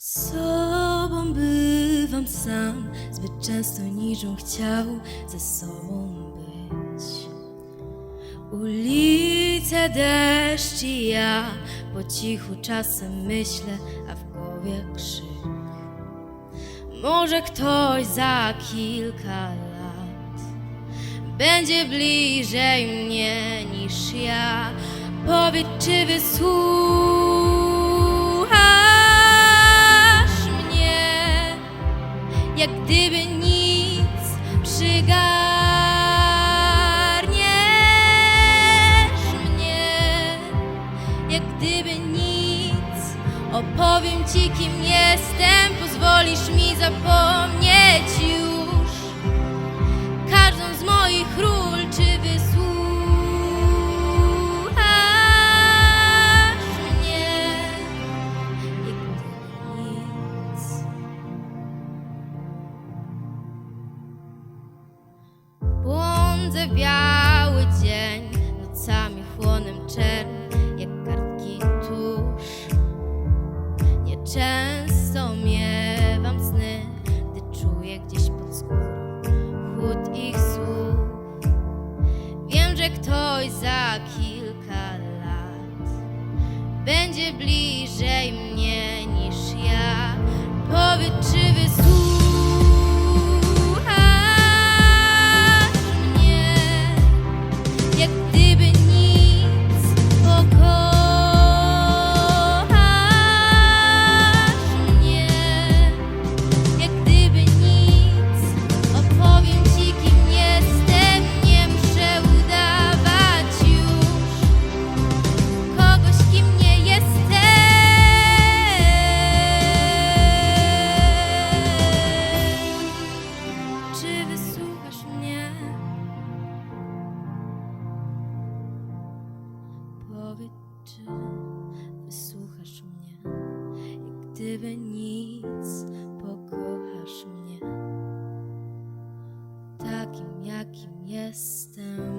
Sobą bywam sam, zbyt często niczym chciał ze sobą być. Ulice, deszcz i ja, po cichu czasem myślę, a w głowie krzyk. Może ktoś za kilka lat będzie bliżej mnie niż ja. Powiedz, czy wysłuchasz Opowiem ci, kim jestem, pozwolisz mi zapomnieć już. Każdą z moich ról, czy wysłuchasz mnie, nic. Błądzę biały Nieczęsto miewam sny, gdy czuję gdzieś pod skórą chłód ich słów. Wiem, że ktoś za kilka lat będzie bliżej mnie czy wysłuchasz mnie? Powiedz, czy wysłuchasz mnie? I gdyby nic, pokochasz mnie takim, jakim jestem.